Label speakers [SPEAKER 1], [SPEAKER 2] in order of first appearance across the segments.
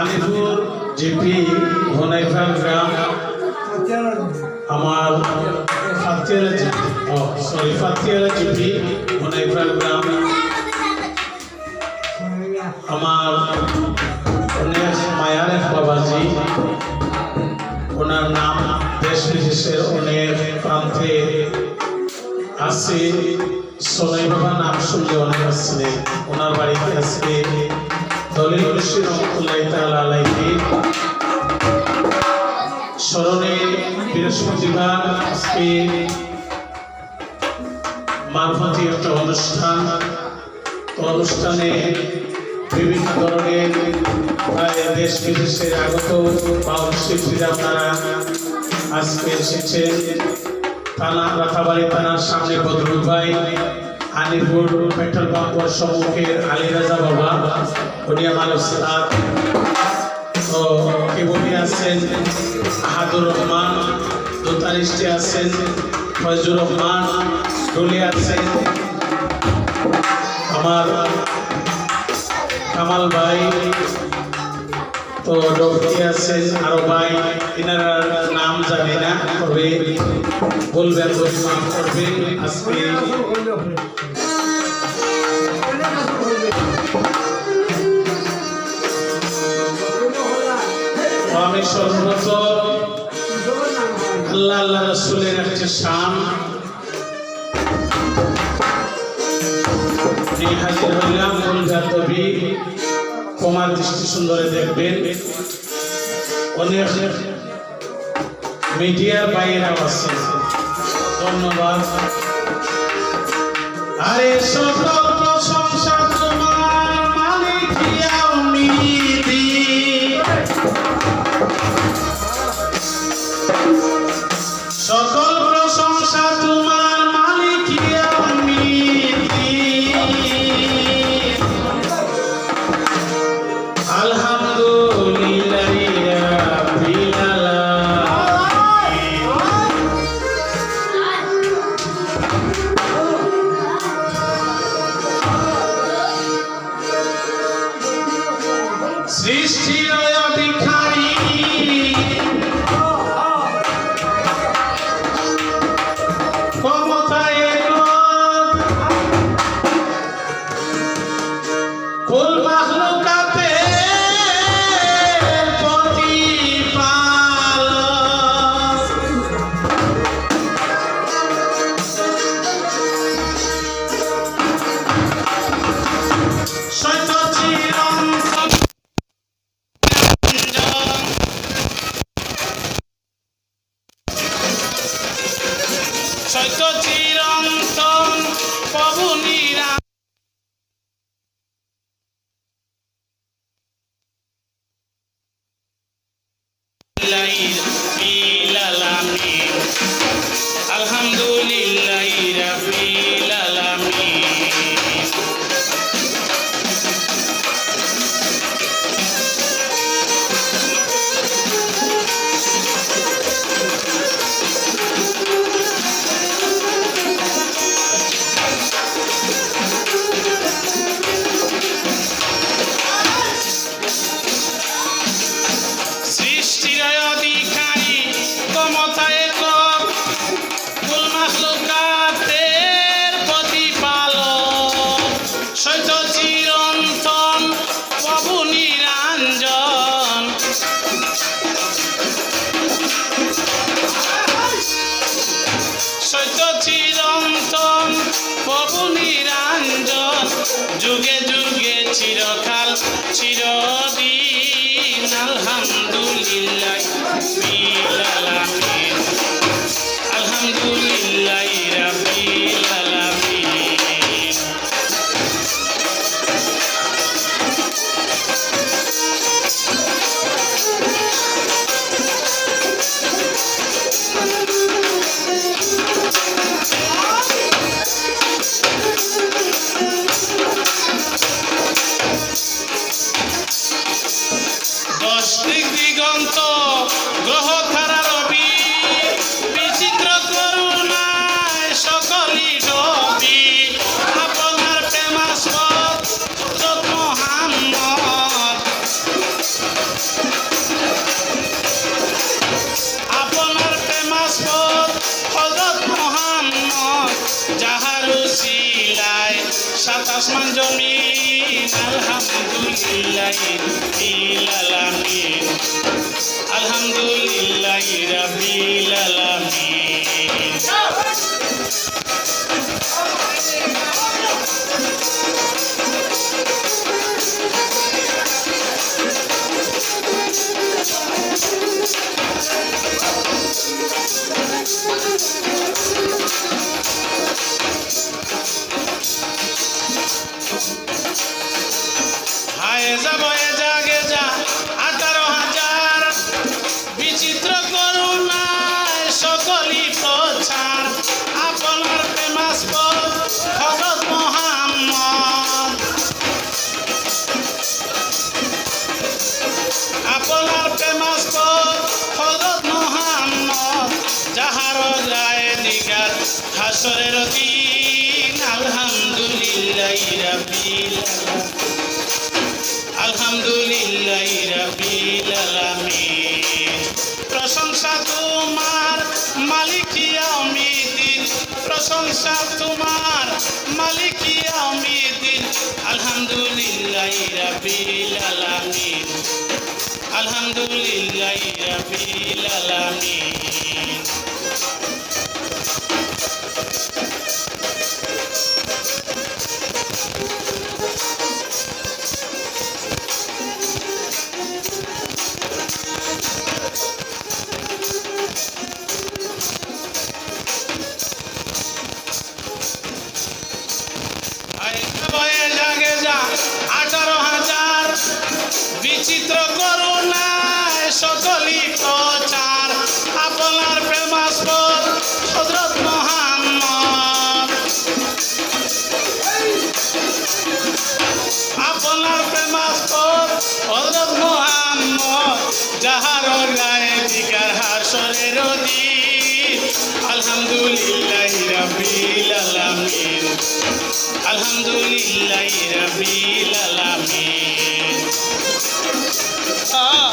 [SPEAKER 1] Alipur GP Ghanaiphal গ্রাম, আমার Fatiyala GP sorry Fatiyala GP Ghanaiphal গ্রাম, আমার অনেক বাবাজি, ওনার নাম দেশ বিদেশের অনেক প্রান্তে আছে। সোনাই বাবা নাম শুনলে অনেক আসছে ওনার বাড়িতে আজকে দলিল ঋষি রহমতুল্লাহ তাআলা আলাইহি। স্মরণে বৃহস্পতিবার আজকে মারফতি একটা অনুষ্ঠান। অনুষ্ঠানে বিভিন্ন ধরনের প্রায় দেশ বিদেশের আগত বাউল শিল্পীরা তারা আজকে এসেছেন। থানা রাতাবাড়ি থানার সামনে বদরুল ভাই আলিপুর পেট্রোল পাম্পের সম্মুখের আলী রাজা বাবা উনি আমার উস্তাদ তো কেবলি আছেন আহাদুর রহমান দোতারিশটি আছেন ফয়জুর রহমান ডলি আছেন আমার কামাল ভাই, তো ডক্টি আছেন আরও ভাই এনারা নাম জানি না, তবে বলবেন পরিমাণ করবেন। আজকে আমি সর্বত আল্লাহ আল্লাহ রসুলের একটা শান। হাজির হইলাম মূল তবে কমার দৃষ্টি সুন্দরে দেখবেন। অনেক মিডিয়ার বাইরে আছে ধন্যবাদ। আরে সকল সৃষ্টির অধিকারী আলহামদুলিল্লাহ যুগে যুগে চিরকাল চিরদিন আলহামদুলিল্লাহ
[SPEAKER 2] আসমান জমি আলহামদুলিল্লাহ আলামিন। আলহামদুলিল্লাহ রাব্বিল আলামিন। হায় বয়ে জাগে যা, আঠারো হাজার। বিচিত্র করুণায় সকলই প্রচার। আপনার প্রেমাস্পদ হজরত মোহাম্মদ। আপনার প্রেমাস্পদ হজরত মোহাম্মদ। যাহার আলহামদুলিল্লাহ রাব্বিল আলামিন। প্রশংসা তোমার মালিক ইয়াউমিদ্দিন। প্রশংসা তোমার মালিক ইয়াউমিদ্দিন। আলহামদুলিল্লাহ রাব্বিল আলামিন। আলহামদুলিল্লাহ রাব্বিল আলামিন। বিচিত্র করুণায় সকলই প্রচার। আপনার প্রেমাস্পদ হজরত মোহাম্মদ। আপনার প্রেমাস্পদ হজরত মোহাম্মদ, যাহার গায়ে দিকার হাসরের দিন আলহামদুলিল্লাহ রাব্বিল আলামিন আলহামদুলিল্লাহ রাব্বিল আলামিন। আহ।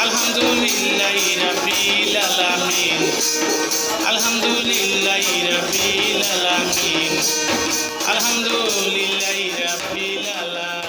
[SPEAKER 2] আলহামদুলিল্লাহ রাব্বিল আলামিন। আলহামদুলিল্লাহ রাব্বিল আলামিন। আলহামদুলিল্লাহ রাব্বিল আলামিন।